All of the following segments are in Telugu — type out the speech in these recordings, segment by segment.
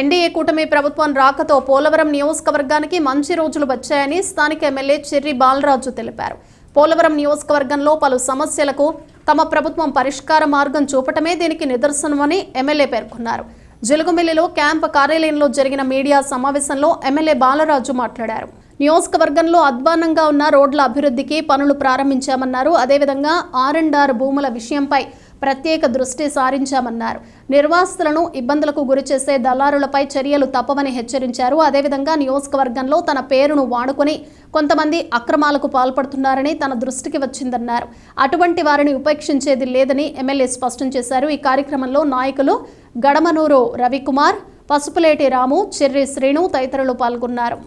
ఎన్డీఏ కూటమి ప్రభుత్వం రాకతో పోలవరం నియోజకవర్గానికి మంచి రోజులు వచ్చాయని స్థానిక ఎమ్మెల్యే చెర్రి బాలరాజు తెలిపారు. పోలవరం నియోజకవర్గంలో పలు సమస్యలకు తమ ప్రభుత్వం పరిష్కార మార్గం చూపటమే దీనికి నిదర్శనమని ఎమ్మెల్యే పేర్కొన్నారు. జిలుగుమిల్లిలో క్యాంప్ కార్యాలయంలో జరిగిన మీడియా సమావేశంలో ఎమ్మెల్యే బాలరాజు మాట్లాడారు. నియోజకవర్గంలో అధ్వానంగా ఉన్న రోడ్ల అభివృద్ధికి పనులు ప్రారంభించామన్నారు. అదేవిధంగా ఆర్ అండ్ ఆర్ భూముల విషయంపై ప్రత్యేక దృష్టి సారించామన్నారు. నిర్వాసితులను ఇబ్బందులకు గురిచేసే దళారులపై చర్యలు తప్పవని హెచ్చరించారు. అదేవిధంగా నియోజకవర్గంలో తన పేరును వాడుకొని కొంతమంది అక్రమాలకు పాల్పడుతున్నారని తన దృష్టికి వచ్చిందన్నారు. అటువంటి వారిని ఉపేక్షించేది లేదని ఎమ్మెల్యే స్పష్టం చేశారు. ఈ కార్యక్రమంలో నాయకులు గడమనూరు రవికుమార్ పసుపులేటి రాము చెర్రి శ్రీను తదితరులు పాల్గొన్నారు.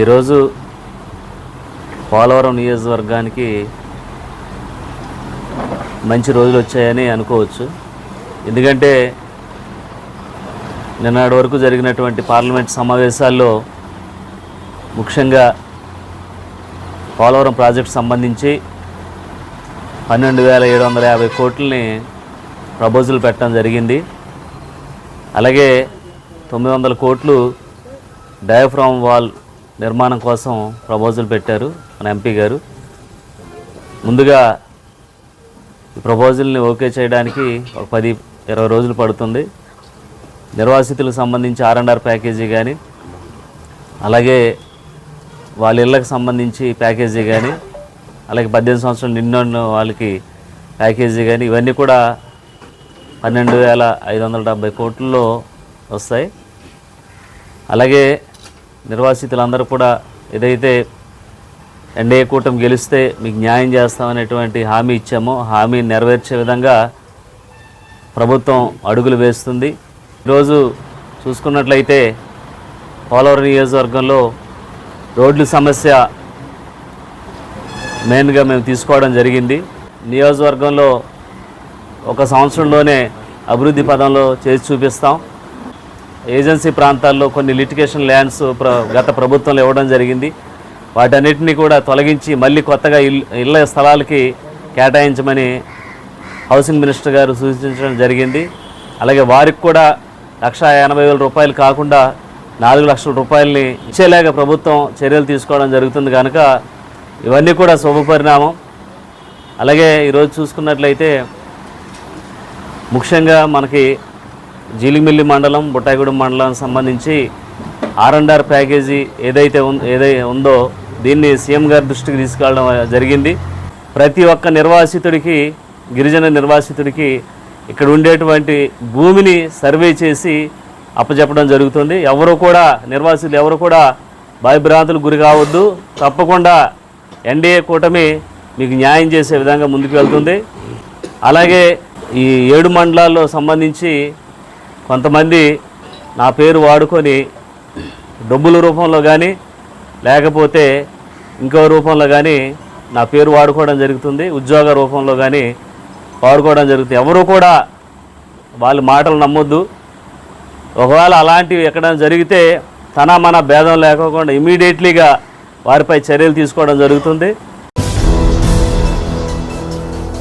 ఈరోజు పోలవరం నియోజకవర్గానికి మంచి రోజులు వచ్చాయని అనుకోవచ్చు. ఎందుకంటే నిన్నటి వరకు జరిగినటువంటి పార్లమెంట్ సమావేశాల్లో ముఖ్యంగా పోలవరం ప్రాజెక్టు సంబంధించి పన్నెండు వేల ఏడు వందల యాభై కోట్లని ప్రపోజల్ పెట్టడం జరిగింది. అలాగే తొమ్మిది వందల కోట్లు డయాఫ్రామ్ వాల్ నిర్మాణం కోసం ప్రపోజల్ పెట్టారు మన ఎంపీ గారు. ముందుగా ఈ ప్రపోజల్ని ఓకే చేయడానికి ఒక పది ఇరవై రోజులు పడుతుంది. నిర్వాసితులకు సంబంధించి ఆర్ అండ్ ఆర్ ప్యాకేజీ కానీ అలాగే వాళ్ళ ఇళ్ళకి సంబంధించి ప్యాకేజీ కానీ అలాగే పద్దెనిమిది సంవత్సరాలు నిన్న వాళ్ళకి ప్యాకేజీ కానీ ఇవన్నీ కూడా పన్నెండు వేల ఐదు వందల డెబ్బై కోట్లలో వస్తాయి. అలాగే నిర్వాసితులందరూ కూడా ఏదైతే ఎన్డీఏ కూటమి గెలిస్తే మీకు న్యాయం చేస్తామనేటువంటి హామీ ఇచ్చామో. హామీ నెరవేర్చే విధంగా ప్రభుత్వం అడుగులు వేస్తుంది. ఈరోజు చూసుకున్నట్లయితే పోలవరం నియోజకవర్గంలో రోడ్ల సమస్య మెయిన్గా మేము తీసుకోవడం జరిగింది. నియోజకవర్గంలో ఒక సంవత్సరంలోనే అభివృద్ధి పదంలో చేసి చూపిస్తాం. ఏజెన్సీ ప్రాంతాల్లో కొన్ని లిటిగేషన్ ల్యాండ్స్ ప్ర గత ప్రభుత్వంలో ఇవ్వడం జరిగింది. వాటన్నిటిని కూడా తొలగించి మళ్ళీ కొత్తగా ఇల్లు ఇళ్ళ స్థలాలకి కేటాయించమని హౌసింగ్ మినిస్టర్ గారు సూచించడం జరిగింది. అలాగే వారికి కూడా లక్ష ఎనభై వేల రూపాయలు కాకుండా నాలుగు లక్షల రూపాయలని ఇచ్చేలాగా ప్రభుత్వం చర్యలు తీసుకోవడం జరుగుతుంది కనుక ఇవన్నీ కూడా శుభపరిణామం అలాగే ఈరోజు చూసుకున్నట్లయితే ముఖ్యంగా మనకి జీలిమిల్లి మండలం బుట్టాయిగూడెం మండలం సంబంధించి ఆర్ అండ్ ఆర్ ప్యాకేజీ ఏదైతే ఉం- ఏదైతే ఉందో దీన్ని సీఎం గారి దృష్టికి తీసుకెళ్ళడం జరిగింది. ప్రతి ఒక్క నిర్వాసితుడికి గిరిజన నిర్వాసితుడికి ఇక్కడ ఉండేటువంటి భూమిని సర్వే చేసి అప్పచెప్పడం జరుగుతుంది. ఎవరు కూడా నిర్వాసితులు ఎవరు కూడా భయభ్రాంతులకు గురి కావద్దు. తప్పకుండా ఎన్డీఏ కూటమి మీకు న్యాయం చేసే విధంగా ముందుకు వెళ్తుంది. అలాగే ఈ ఏడు మండలాల్లో సంబంధించి కొంతమంది నా పేరు వాడుకొని డబ్బుల రూపంలో కానీ లేకపోతే ఇంకో రూపంలో కానీ నా పేరు వాడుకోవడం జరుగుతుంది ఉద్యోగ రూపంలో కానీ వాడుకోవడం జరుగుతుంది. ఎవరు కూడా వాళ్ళ మాటలు నమ్మొద్దు. ఒకవేళ అలాంటివి ఎక్కడైనా జరిగితే తన మన భేదం లేకోకుండా ఇమీడియట్లీగా వారిపై చర్యలు తీసుకోవడం జరుగుతుంది.